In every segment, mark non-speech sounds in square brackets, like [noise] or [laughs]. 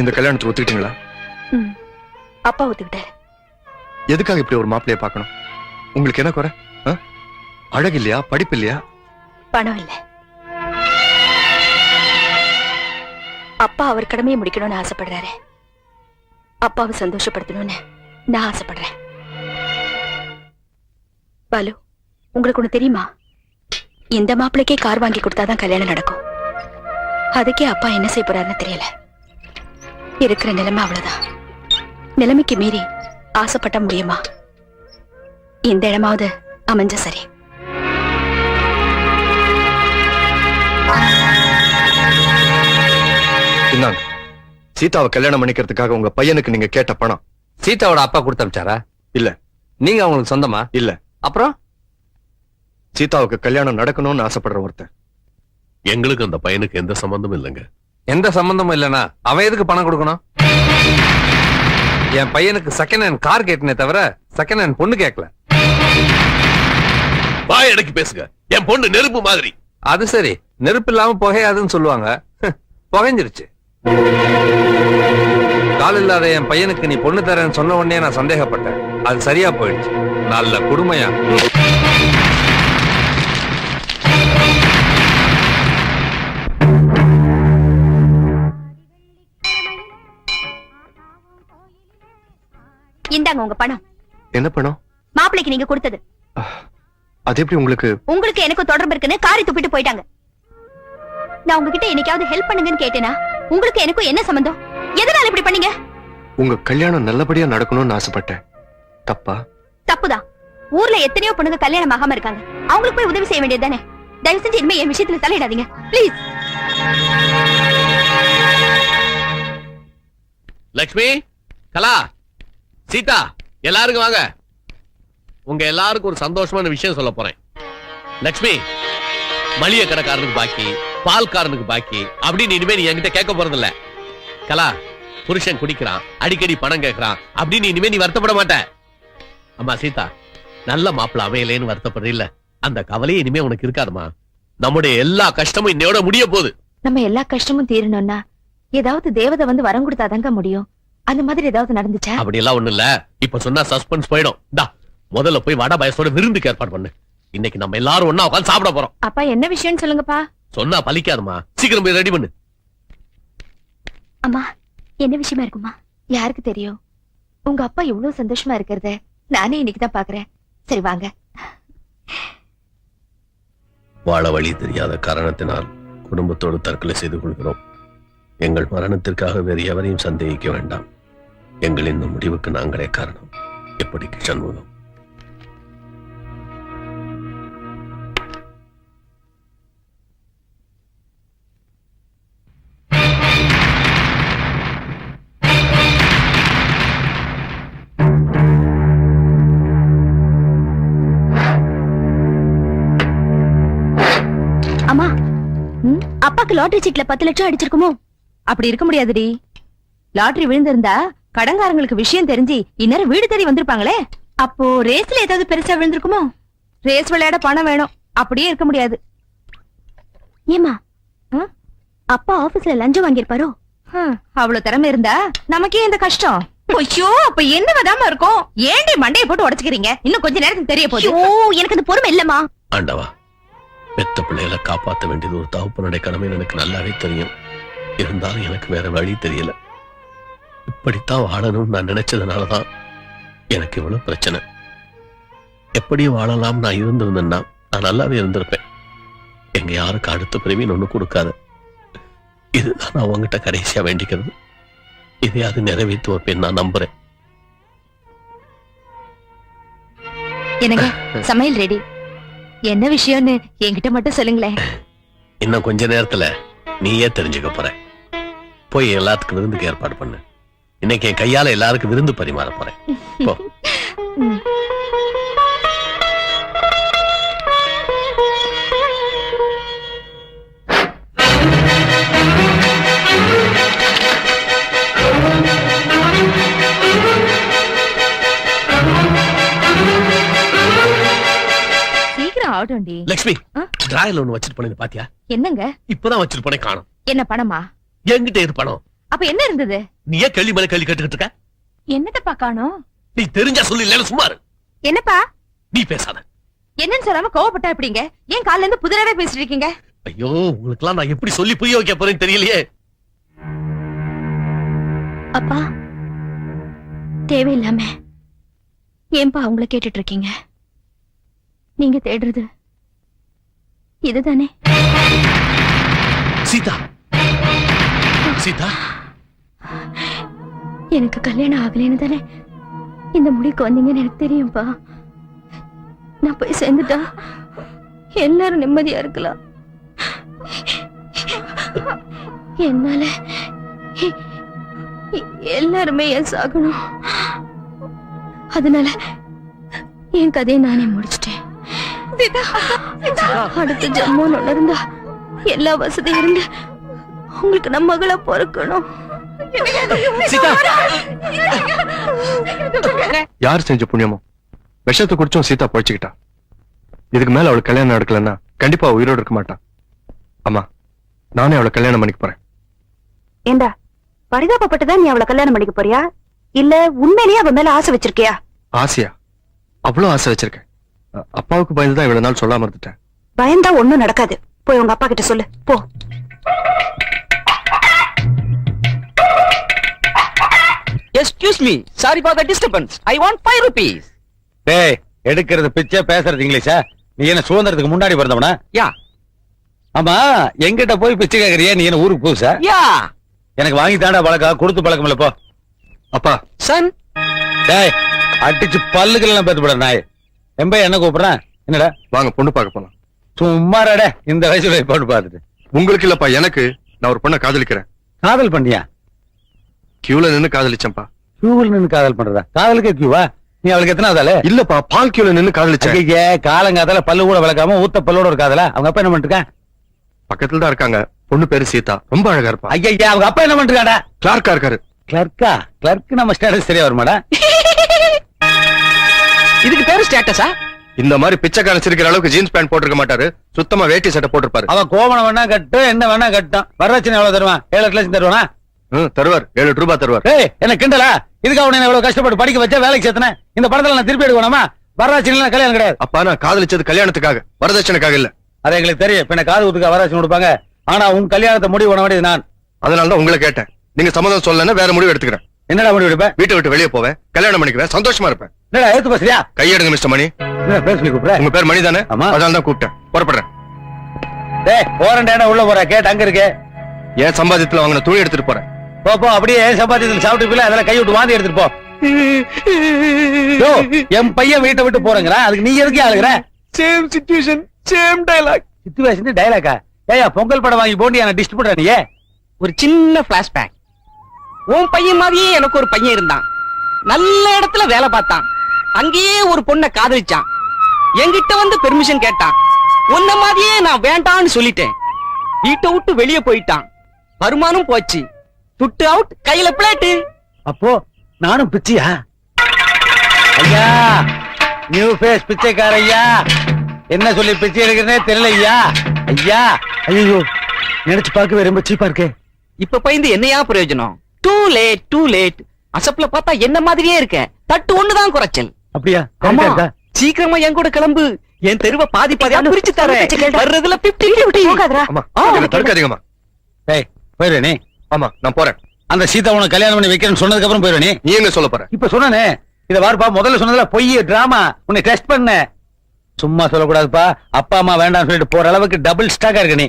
இந்த கல்யாணத்துக்கு ஒத்துக்கிட்டீங்களா. அப்பா ஒத்துக்கிட்டாரு. எதுக்காக இப்படி ஒரு மாப்பிள்ளைய பார்க்கணும்? உங்களுக்கு என்ன குறை? அழகு இல்லையா? படிப்பு இல்லையா? பணம் இல்ல. அப்பா அவர் கடமையை முடிக்கணும்னு ஆசைப்படுறாரு. அப்பாவை சந்தோஷப்படுத்தணும்னு நான் ஆசைப்படுறேன். பாலு உங்களுக்கு ஒண்ணு தெரியுமா? இந்த மாப்பிள்ளைக்கே கார் வாங்கி கொடுத்தாதான் கல்யாணம் நடக்கும். அதுக்கே அப்பா என்ன செய்ய போறாருன்னு தெரியல. இருக்கிற நிலைமை அவ்வளவுதான். நிலைமைக்கு மீறி ஆசைப்பட்ட முடியுமா? இந்த இடமாவது அமைஞ்ச சரி. இந்தாங்க. சீதாவை கல்யாணம் பண்ணிக்கிறதுக்காக உங்க பையனுக்கு நீங்க கேட்ட பணம். சீதாவோட அப்பா கொடுத்து அமிச்சாரா? இல்ல. நீங்க அவங்களுக்கு சொந்தமா? இல்ல. அப்புறம்? சீதாவுக்கு கல்யாணம் நடக்கணும்னு ஆசைப்படுற ஒருத்தன். எங்களுக்கு அந்த பையனுக்கு எந்த சம்பந்தமும் இல்லைங்க. எந்த சம்பந்தமும் இல்லனா அவன் எதுக்கு பணம் கொடுக்கணும்? என் பையனுக்கு செகண்ட் ஹேண்ட் கார் கேட்டனே தவிர செகண்ட் ஹேண்ட் பொண்ணு கேட்கல. வாய் அடக்கி பேசுங்க. என் பொண்ணு நெருப்பு மாதிரி. அது சரி. நெருப்பு இல்லாம புகையாதுன்னு சொல்லுவாங்க. புகைஞ்சிருச்சு. கால் இல்லாத என் பையனுக்கு நீ பொண்ணு தரேன்னு சொன்ன உடனே நான் சந்தேகப்பட்டேன். அது சரியா போயிடுச்சு. நல்ல குடுமையா? இந்தாங்க உங்க பணம். என்ன பணம்? மாப்பிள்ளைக்கு நீங்க கொடுத்தது. அது எப்படி உங்களுக்கு? உங்களுக்கு எனக்கு தொடர்பு இருக்குன்னு காரி துப்பிட்டு போயிட்டாங்க. நான் உங்ககிட்ட என்னைக்காவது ஹெல்ப் பண்ணுங்கன்னு கேட்டேனா உங்களுக்கு எனக்கும் என்ன சம்பந்தம்? எதனால இப்படி பண்ணீங்க? உங்க கல்யாணம் நல்லபடியா நடக்கணும்னு ஆசைப்பட்டேன். தப்பா? தப்புதான். ஊர்ல எத்தனையோ பொண்ணுங்க கல்யாணம் ஆகாம இருக்காங்க. அவங்களுக்கு போய் உதவி செய்ய வேண்டியது தானே? தயவு செஞ்சு இனிமே என் விஷயத்துல தலையிடாதீங்க. ப்ளீஸ் லக்ஷ்மி கலா. சீதா எல்லாருக்கும் வாங்க. உங்க எல்லாருக்கும் ஒரு சந்தோஷமான விஷயம் சொல்ல போறேன். லக்ஷ்மி மளிகை கடைக்காரனுக்கு பாக்கி பால்காரனுக்கு பாக்கி அப்படின்னு இனிமே நீ என்கிட்ட கேட்க போறது இல்ல கலா புருஷன் குடிக்கிறான் அடிக்கடி பணம் கேட்கறான் அப்படின்னு இனிமே நீ வருத்தப்பட மாட்ட. அம்மா சீதா நல்ல மாப்பிள்ள அமையலேன்னு வருத்தப்படுற இல்ல அந்த கவலையே இனிமே உனக்கு இருக்காதுமா. நம்முடைய எல்லா கஷ்டமும் இன்னையோட முடிய போகுது. நம்ம எல்லா கஷ்டமும் தீரணும்னா ஏதாவது தேவதை வந்து வரம் கொடுத்தாதாங்க முடியும். அந்த மாதிரி ஏதாவது நடந்துச்சா? அப்படி எல்லாம் ஒண்ணு இல்ல. இப்ப சொன்னா சஸ்பென்ஸ் போயிடும். டா முதல்ல போய் வடை பயசோட விருந்துக்கு ஏற்பாடு பண்ணு. இன்னைக்கு நம்ம எல்லாரும் ஒண்ணா உட்கார்ந்து சாப்பிட போறோம். அப்பா என்ன விஷயம்னு சொல்லுங்கப்பா. சொன்னா பலிக்காதுமா. சீக்கிரம் போய் ரெடி பண்ணு. அம்மா என்ன விஷயமா இருக்குமா? யாருக்கு தெரியும்? உங்க அப்பா இவ்வளவு சந்தோஷமா இருக்கிறத நானே இன்னைக்கு தான் பாக்குறேன். சரி வாங்க. வாழ வழி தெரியாத காரணத்தினால் குடும்பத்தோடு தற்கொலை செய்து கொள்கிறோம். எங்கள் மரணத்திற்காக வேறு எவரையும் சந்தேகிக்க வேண்டாம். எங்கள் இந்த முடிவுக்கு நாங்களே காரணம். எப்படி சண்முகம்? அம்மா? அப்பாக்கு லாட்டரி சீட்ல பத்து லட்சம் அடிச்சிருக்குமோ? அப்படி இருக்க முடியாதுடி. லாட்டரி விழுந்திருந்தா கடன்காரங்களுக்கு விஷயம் தெரிஞ்சு இந்நேரம் வீடு தேடி வந்திருப்பாங்களே? அப்போ ரேஸ்ல ஏதாவது பெருசா விழுந்திருக்குமோ? ரேஸ் விளையாட பணம் வேணும். அப்படியே இருக்க முடியாது. ஏமா? அப்பா ஆபீஸ்ல லஞ்சம் வாங்கியிருப்பாரோ? அவ்வளவு திறமை இருந்தா நமக்கே இந்த கஷ்டம். ஐயோ அப்ப என்ன விடாம இருக்கும்? ஏண்டி மண்டையை போட்டு உடைச்சுக்கிறீங்க? இன்னும் கொஞ்ச நேரத்துக்கு தெரிய போகுது. ஐயோ எனக்கு அந்த பொறுமை இல்லம்மா. ஆண்டவா பெத்த பிள்ளைகளை காப்பாத்த வேண்டியது ஒரு தகப்பனுடைய கடமை எனக்கு நல்லாவே தெரியும். இருந்தாலும் எனக்கு வேற வழி தெரியல. இப்படித்தான் வாழணும்னு நான் நினைச்சதுனாலதான் எனக்கு இவ்வளவு பிரச்சனை. எப்படி வாழலாம் நான் இருந்திருந்தேன்னா நான் நல்லாவே இருந்திருப்பேன். எங்க யாருக்கு அடுத்த பிறவின்னு ஒண்ணு கொடுக்காத. இதுதான் நான் உங்ககிட்ட கடைசியா வேண்டிக்கிறது. இதையாவது நிறைவேற்றி வைப்பேன் நான் நம்புறேன். என்னங்க சமையல் ரெடி என்ன விஷயம்னு என்கிட்ட மட்டும் சொல்லுங்களேன். இன்னும் கொஞ்ச நேரத்துல நீயே தெரிஞ்சுக்க போற. போய் எல்லாத்துக்கும் விருந்துக்கு ஏற்பாடு பண்ணு. இன்னைக்கு என் கையால எல்லாருக்கும் விருந்து பரிமாற போறேன். போ. சீக்கிரம் ஆகட்டும்டி. லக்ஷ்மி ஆ? ஒண்ணு வச்சிட்டு போனேன் பாத்தியா? என்னங்க? இப்பதான் வச்சிட்டு போனேன் காணும். என்ன பணமா? என்கிட்ட இரு பணம்? அப்ப என்ன இருந்தது? நீ ஏன் கேள்வி மேல கேள்வி கேட்டுக்கிட்டு இருக்க? என்னத்தப்பா காணோம்? நீ தெரிஞ்சா சொல்லு இல்லைன்னு சும்மா. என்னப்பா? நீ பேசாத. என்னன்னு சொல்லாம கோவப்பட்டா எப்படிங்க? ஏன் காலைல இருந்து புதிராவே பேசிட்டு இருக்கீங்க? ஐயோ உங்களுக்கெல்லாம் நான் எப்படி சொல்லி புரிய வைக்க போறேன்னு தெரியலையே. அப்பா தேவையில்லாம ஏன்பா அவங்கள கேட்டுட்டு இருக்கீங்க? நீங்க தேடுறது இதுதானே? சீதா. சீதா. எனக்கு கல்யாணம் ஆகலைன்னு தானே இந்த முடிவுக்கு வந்தீங்கன்னு எனக்கு தெரியும்பா. நான் போய் சேர்ந்துட்டா எல்லாரும் நிம்மதியா இருக்கலாம். என்னால எல்லாருமே என் சாகணும். அதனால என் கதையை நானே முடிச்சிட்டேன். அடுத்த ஜம்மோன்னு இருந்தா எல்லா வசதியும் இருந்து உங்களுக்கு நம்ம மகளா பிறக்கணும். சீதா. யார் செஞ்ச புண்ணியமோ? விஷத்தை குடிச்சும் சீதா பழிச்சுக்கிட்டா. இதுக்கு மேல அவளுக்கு கல்யாணம் நடக்கலன்னா கண்டிப்பா உயிரோடு இருக்க மாட்டான் அம்மா நானே அவளை கல்யாணம் பண்ணிக்க போறேன். ஏண்டா பரிதாபப்பட்டுதான் நீ அவளை கல்யாணம் பண்ணிக்க போறியா? இல்ல உண்மையிலேயே அவ மேல ஆசை வச்சிருக்கியா? ஆசையா? அவ்வளவு ஆசை வச்சிருக்கேன். அப்பாவுக்கு பயந்துதான் இவ்வளவு நாள் சொல்லாம இருந்துட்டேன். பயந்தா ஒண்ணும் நடக்காது. போய் உங்க அப்பா கிட்ட சொல்லு. போ. Excuse me sorry for the disturbance I want five rupees டேய் எடுக்கிறது பிச்சை பேசுறது இங்கிலீஷா? நீ என்ன சுதந்திரத்துக்கு முன்னாடி பிறந்தவனா? யா. ஆமா எங்கிட்ட போய் பிச்சை கேக்குறியா நீ என்ன ஊருக்கு புதுசா? யா. எனக்கு வாங்கி தாண்டா பழக்கம் கொடுத்து பழக்கம் இல்ல போ. அப்பா. சன் டேய் அடிச்சு பல்லுக்கெல்லாம் பேத்து போட நாய். எம்ப என்ன கூப்பிடுறேன் என்னடா? வாங்க பொண்ணு பார்க்க போலாம். சும்மா டே இந்த வயசுல போட்டு பார்த்துட்டு. உங்களுக்கு இல்லப்பா எனக்கு நான் ஒரு பொண்ணை காதலிக்கிறேன். காதல் பண்ணியா? கியூல நின்னு காதலிச்சேன்ப்பா. கியூவில் நின்னு காதல் பண்றதா? காதலுக்கே கியூவா நீ அவளுக்கு எத்தனை ஆதால இல்லப்பா பால் கியூல நின்னு காதலிச்சேன். ஐயே காலங்காதால பல்லு கூட விளக்காம ஊத்த பல்லோட ஒரு காதலா? அவங்க அப்பா என்ன பண்ணிருக்கான் பக்கத்துல தான் இருக்காங்க. பொண்ணு பேரு சீதா. ரொம்ப அழகா இருப்பா. ஐயா அவங்க அப்பா என்ன பண்ணிருக்காடா கிளார்க்கா இருக்காரு. கிளர்க்கா கிளர்க் நம்ம ஸ்டேட்டஸ் சரியா வருமாடா? இதுக்கு பேரு ஸ்டேட்டஸா இந்த மாதிரி பிச்சைக்காரன் சிரிக்கிற அளவுக்கு ஜீன்ஸ் பேண்ட் போட்டிருக்க மாட்டாரு. சுத்தமா வேட்டி சட்டை போட்டிருப்பாரு. அவன் கோவணம் வேணா கட்டு என்ன வேணா கட்டும். வரதட்சணை எவ்வளவு தருவான்? ஏழு எட்டு லட்சம் தருவானா? தருவார். ஏழு ரூபாய் தருவார். என்ன கிண்டலா? இதுக்கு அவனை எவ்வளவு கஷ்டப்பட்டு படிக்க வச்சா வேலைக்கு சேர்த்தனேன். இந்த படத்துல நான் திருப்பி எடுக்கணுமா? வரதட்சணை கல்யாணம் கிடையாது. அப்பா நான் காதலிச்சது கல்யாணத்துக்காக. வரதட்சணைக்காக இல்ல. அது எங்களுக்கு தெரியும். என்ன காது குத்துக்க வரதட்சணை கொடுப்பாங்க. ஆனா உன் கல்யாணத்தை முடிவு பண்ண வேண்டியது நான். அதனால தான் உங்களை கேட்டேன். நீங்க சம்மதம் சொல்லலன்னா வேற முடிவு எடுத்துக்கிறேன். என்னடா முடிவு எடுப்பேன் வீட்டை விட்டு வெளியே போவேன். கல்யாணம் பண்ணிக்குவேன். சந்தோஷமா இருப்பேன். என்னடா எடுத்து பேசுறியா? கையெடுங்க மிஸ்டர் மணி. பேச சொல்லி கூப்பிடுற? உங்க பேர் மணி தானே ஆமா. அதனால தான் கூப்பிட்டேன். புறப்படுறேன். டேய் போறேன்டா உள்ள போற? கேட்டு அங்க இருக்கு. என் சம்பாதியத்துல வாங்கின துணி எடுத்துட்டு போறேன். போ போ அப்படியே சம்பாத்தியத்தில் சாப்பிட்டு அதெல்லாம் கை விட்டு வாந்தி எடுத்துட்டு போ. யோ, என் பையன் வீட்டை விட்டு போறேங்கிறான் அதுக்கு நீ எதுக்கு ஆளுகிற? Same situation same dialogue situation டைலாக்கா ஏயா பொங்கல் படம் வாங்கி போண்டி என்ன டிஸ்ட்ரிபியூட்டர் நீ ஒரு சின்ன பிளாஷ்பேக் உன் பையன் மாதிரியே எனக்கு ஒரு பையன் இருந்தான். நல்ல இடத்துல வேலை பார்த்தான். அங்கேயே ஒரு பொண்ணை காதலிச்சான். என்கிட்ட வந்து பெர்மிஷன் கேட்டான். உன்ன மாதிரியே நான் வேண்டான்னு சொல்லிட்டேன். வீட்டை விட்டு வெளியே போயிட்டான். வருமானம் போச்சு. துட்டு அவுட் கையில பிளேட்டு. அப்போ நானும் பிச்சையா? ஐயா நியூ ஃபேஸ் பிச்சைக்கார ஐயா. என்ன சொல்லி பிச்சை எடுக்கிறனே தெரியல ஐயா. ஐயா ஐயோ நினைச்சு பார்க்கவே ரொம்ப சீப்பா இருக்கு. இப்ப பயந்து என்னையா பிரயோஜனம்? டூ லேட் டூ லேட் அசப்ல பார்த்தா என்ன மாதிரியே இருக்க தட்டு ஒண்ணுதான் குறைச்சல். அப்படியா? ஆமா? சீக்கிரமா என் கூட கிளம்பு. என் தெருவை பாதி பாதியா பிரிச்சு தரேன். வர்றதுல பிப்டி பிப்டி போகாதடா. ஆமா தடுக்காதீங்கம்மா. டேய் போயிரு நீ. ஆமா நான் போறேன். அந்த சீதா உனக்கு கல்யாணம் பண்ணி வைக்கிறேன்னு சொன்னதுக்கு அப்புறம் போயிரு நீ. நீ எங்க சொல்ல போற. இப்ப சொன்னானே இத வாருப்பா முதல்ல சொன்னதுல பொய் டிராமா உன்னை டெஸ்ட் பண்ண. சும்மா சொல்லக்கூடாதுப்பா அப்பா அம்மா வேண்டாம்னு சொல்லிட்டு போற அளவுக்கு டபுள் ஸ்டாக்கா இருக்க நீ.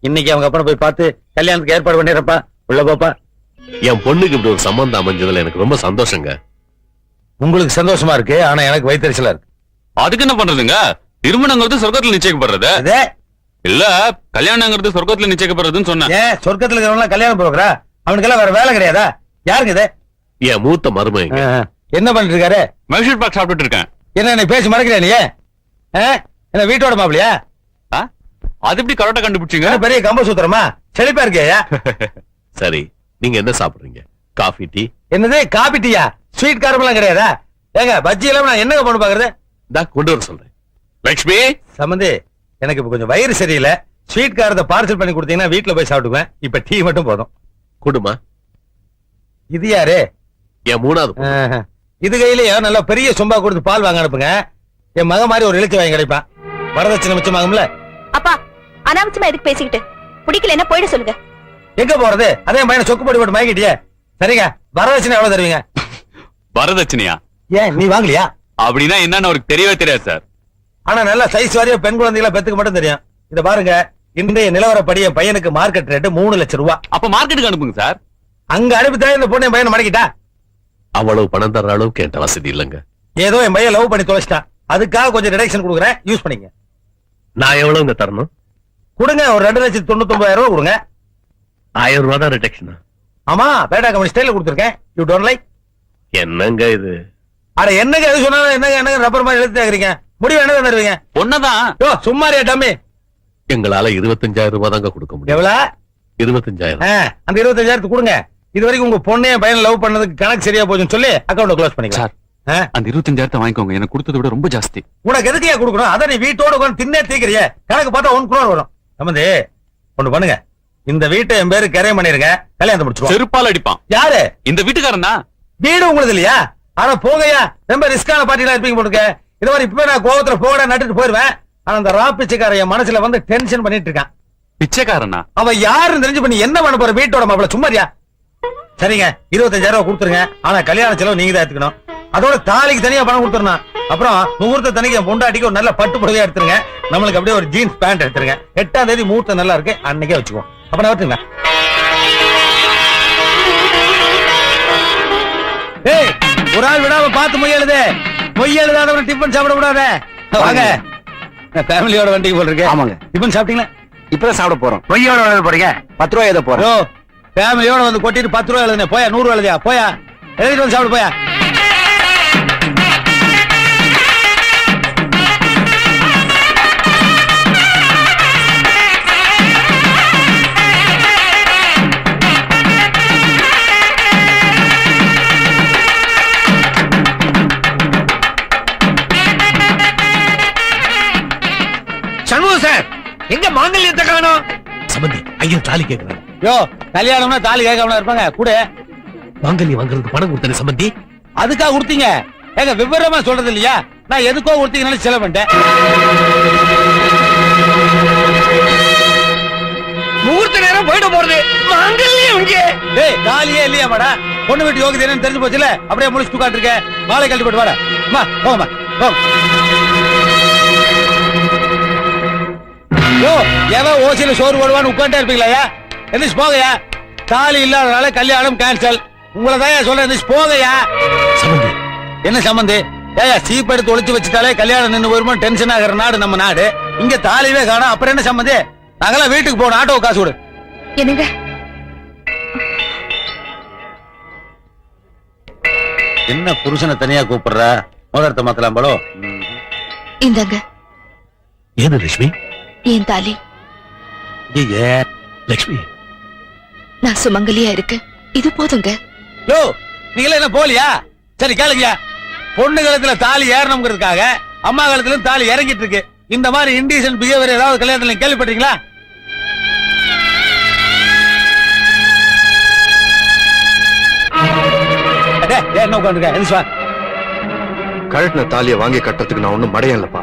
இன்னைக்கு அவங்க அப்புறம் போய் பார்த்து கல்யாணத்துக்கு ஏற்பாடு பண்ணிடுறப்பா உள்ள போப்பா. என் பொண்ணுக்கு இப்படி ஒரு சம்பந்தம் அமைஞ்சதுல எனக்கு ரொம்ப சந்தோஷங்க. உங்களுக்கு சந்தோஷமா இருக்கு ஆனா எனக்கு வயிற்றுச்சலா இருக்கு. அதுக்கு என்ன பண்றதுங்க? திருமணங்கிறது சொர்க்கத்துல நிச்சயிக்கப்படுறது. இல்ல கல்யாணங்கிறது சொர்க்கத்துல நிச்சயிக்கப்படுறதுன்னு சொன்னேன். ஏன் சொர்க்கத்துல இருக்கிறவங்க கல்யாணம் போகிறா அவனுக்கெல்லாம் வேற வேலை கிடையாதா? யாருங்க இது? என் மூத்த மருமைங்க ஆ, என்ன பண்ணிட்டு இருக்காரு மைசூர் பாக் சாப்பிட்டுட்டு இருக்கேன். என்ன என்னை பேசி மறக்கிறியா நீ? ஆ? என்ன வீட்டோட மாப்பிளையா ஆ? அது எப்படி கரெக்டா கண்டுபிடிச்சீங்க? பெரிய கம்ப சூத்திரமா? செழிப்பா இருக்கியா [laughs] சரி நீங்க என்ன சாப்பிடுறீங்க? Coffee tea? என்னது காபி டீயா? ஸ்வீட் காரமெல்லாம் கிடையாதா? ஏங்க பஜ்ஜி எல்லாம் நான் என்னங்க பண்ணு பாக்குறது? தா கொண்டு வர சொல்றேன். லட்சுமி சம்பந்தி எனக்கு இப்ப கொஞ்சம் வயிறு சரியில்லை. ஸ்வீட் காரத்தை பார்சல் பண்ணி கொடுத்தீங்கன்னா வீட்டுல போய் சாப்பிட்டுக்குவேன். இப்ப டீ மட்டும் போதும். குடுமா. இது யாரு? என் மூணாவது. இது கையிலயே நல்லா பெரிய சொம்பா கொடுத்து பால் வாங்க அனுப்புங்க. என் மக மாதிரி ஒரு இழுச்சி வாங்கி கிடைப்பான். வரதட்சணை மிச்சமாகும்ல அப்பா அனாவசியமா எதுக்கு பேசிக்கிட்டு? பிடிக்கலன்னா போயிட சொல்லுங்க. எங்க போறது? அதே பையனை சொக்கு போட்டு போட்டு மயக்கிட்டியே சரிங்க. வரதட்சணை எவ்வளவு தருவீங்க? வரதட்சணையா? ஏன் நீ வாங்கலையா? அப்படின்னா என்னன்னு அவருக்கு தெரியவே தெரியாது சார். ஆனா நல்ல சைஸ் வாரியா பெண் குழந்தைகளை பெத்துக்கு மட்டும் தெரியும். இத பாருங்க இன்றைய நிலவரப்படி என் பையனுக்கு மார்க்கெட் ரேட்டு மூணு லட்சம் ரூபாய் அப்ப மார்க்கெட்டுக்கு அனுப்புங்க சார். அங்க அனுப்பித்தான் இந்த பொண்ணு என் பையனை மடக்கிட்டா? அவ்வளவு பணம் தர்ற அளவுக்கு என்கிட்ட வசதி இல்லைங்க. ஏதோ என் பையன் லவ் பண்ணி தொலைச்சிட்டான் அதுக்காக கொஞ்சம் ரிடக்ஷன் கொடுக்குறேன் யூஸ் பண்ணிங்க. நான் எவ்வளவுங்க தரணும்? கொடுங்க ஒரு ரெண்டு லட்சத்தி தொண்ணூத்தி ஒன்பதாயிரம் ரூபாய் கொடுங்க. ஆயிரம் ரூபாய் தான் ரிடக்ஷன் ஆமா பேட்டா கம்பெனி ஸ்டைல கொடுத்துருக்கேன். யூ டோன்ட் லைக் என்னங்க இது? அட என்னங்க எது சொன்னாலும் என்னங்க என்னங்க ரப்பர் மாதிரி எழுத்து கேக்குறீங்க முடிவு என்னங்க தருவீங்க? ஒன்னதான் யோ சும்மாரியா டம்மி. எங்களால இருபத்தஞ்சாயிரம் ரூபாய் தாங்க கொடுக்க முடியும். எவ்வளவு இருபத்தஞ்சாயிரம். அந்த இருபத்தஞ்சாயிரத்துக்கு கொடுங்க. இது வரைக்கும் உங்க பொண்ணே பையன் லவ் பண்ணதுக்கு கணக்கு சரியா போச்சுன்னு சொல்லி அக்கௌண்ட் க்ளோஸ் பண்ணிக்கலாம்? அந்த இருபத்தஞ்சாயிரத்தை வாங்கிக்கோங்க. எனக்கு கொடுத்ததை விட ரொம்ப ஜாஸ்தி. உனக்கு எதுக்கு ஏன் கொடுக்கணும்? அதை நீ வீட்டோட உட்கார்ந்து தின்னே தீக்கிறிய. கணக்கு பார்த்தா ஒன் குரோர் வரும். சம்பந்தி ஒண்ணு பண்ணுங்க. இந்த வீட்டை என் பேரு கரையம் பண்ணிருங்க கல்யாணத்தை முடிச்சுக்கோ. செருப்பால் அடிப்பான். யாரு? இந்த வீட்டுக்காரன் தான். வீடு உங்களுக்கு இல்லையா? ஆனா போகையா ரொம்ப ரிஸ்கான பார்ட்டிலாம் இருப்பீங்க போட்டுக்க. இது மாதிரி இப்ப நான் கோவத்துல போகட நட்டுட்டு போயிருவேன். ஆனா அந்த ராப்பிச்சைக்கார என் மனசுல வந்து டென்ஷன் பண்ணிட்டு இருக்கான். பிச்சைக்காரனா? அவன் யாருன்னு தெரிஞ்சு பண்ணி என்ன பண்ண போற வீட்டோட மாப்பிள? சும்மாரியா சரிங்க இருபத்தஞ்சாயிரம் ரூபாய் கொடுத்துருங்க. ஆனா கல்யாண செலவு நீங்க தான் எடுத்துக்கணும். அதோட தாலிக்கு தனியா பணம் கொடுத்துருணும் அப்புறம் முகூர்த்த தனிக்கு பொண்டாட்டிக்கு ஒரு நல்ல பட்டு புடவையா எடுத்துருங்க. நம்மளுக்கு அப்படியே ஒரு ஜீன்ஸ் பேண்ட் எடுத்துருங்க. எட்டாம் தேதி முகூர்த்தம் நல்லா இருக்கு. அன்னைக்கே வச்சுக்குவோம். அப்ப நான் வரட்டுங்களா? ஏய் ஒரு ஆள் விடாம பார்த்து மொய் மொய் எழுதாதவன டிஃபன் சாப்பிட கூடாத வாங்க ஃபேமிலியோட வண்டிக்கு போல் இருக்கு ஆமாங்க. டிஃபன் சாப்பிட்டீங்களா? இப்பதான் சாப்பிட போறோம். மொய்யோட எழுத போறீங்க? பத்து ரூபாய் எழுத போறோம் ஃபேமிலியோட வந்து கொட்டிட்டு பத்து ரூபாய் எழுதுனே. போயா நூறு எழுதியா? போயா. எழுதிட்டு வந்து சாப்பிடு போயா. ஐயன் தாலி கேட்கிறாரு யோ கல்யாணம்னா தாலி கேட்காம இருப்பாங்க. கூட. மாங்கல்யம் வாங்குறதுக்கு பணம் கொடுத்தேன் சம்பந்தி. அதுக்காக கொடுத்தீங்க ஏங்க விவரமா சொல்றது இல்லையா? நான் எதுக்கோ கொடுத்தீங்கன்னு செலவு பண்ணிட்டேன். முகூர்த்த நேரம் போயிட போறது. மாங்கல்யம் இங்கே. டேய் தாலியே இல்லையா மாடா? பொண்ணு வீட்டு யோகிதை என்னன்னு தெரிஞ்சு போச்சுல? அப்படியே முடிச்சுட்டு உட்காந்துருக்க மாலை கழட்டி போட்டு வாடா. வா போங்கம்மா போங்க. யோ எவன் ஓசியில சோறு போடுவான்னு உட்காந்துட்டே இருப்பீங்களா எந்திரிச்சு போகையா? தாலி இல்லாதனால கல்யாணம் கேன்சல் உங்களை தான் சொல்றேன் எந்திரிச்சு போகையா? சம்பந்தி. என்ன சம்பந்தி? ஏயா சீப் எடுத்து ஒளிச்சு வச்சுட்டாலே கல்யாணம் நின்னு வருமோ டென்ஷன் ஆகிற நாடு நம்ம நாடு. இங்க தாலிவே காணோம் அப்புறம் என்ன சம்பந்தி? நாங்கெல்லாம் வீட்டுக்கு போகணும். ஆட்டோ காசு கொடு. என்னங்க? என்ன புருஷனை தனியா கூப்பிடுற? முதலத்தை மாத்தலாம் போலோ? இந்தாங்க. ஏது லட்சுமி? என் தாலி? லட்சுமி நான் சுமங்கலியா இருக்கு. இது போதுங்க. யோ நீங்களே என்ன போலியா? சரி கேளுங்க. பொண்ணு காலத்துல தாலி ஏறணுங்கிறதுக்காக அம்மா காலத்துல தாலி இறங்கிட்டு இருக்கு. இந்த மாதிரி இன்டீசன் பிஹேவியர் ஏதாவது கல்யாணத்துல கேள்விப்பட்டீங்களா என்ன உட்காந்துருக்க. கழட்டின தாலியை வாங்கி கட்டுறதுக்கு நான் ஒண்ணும் மடையன் இல்லப்பா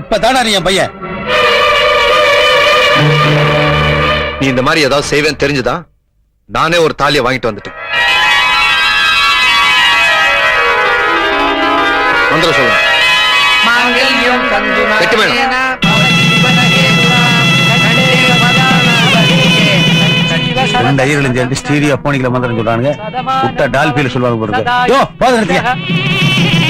இப்பதானா நீ என் பையன்? நீ இந்த மாதிரி ஏதாவது செய்வேன்னு தெரிஞ்சுதா? நானே ஒரு தாலியை வாங்கிட்டு வந்துட்டேன். வந்துட சொல்லுங்க கெட்டி மேளம். ரெண்டு ஐயர்களும் சேர்ந்து ஸ்டீரியோ போனிக்கல மந்திரம் சொல்றானுங்க. விட்டா டால்பியில சொல்லுவாங்க பாருங்க. யோ போதும் நிறுத்திக்க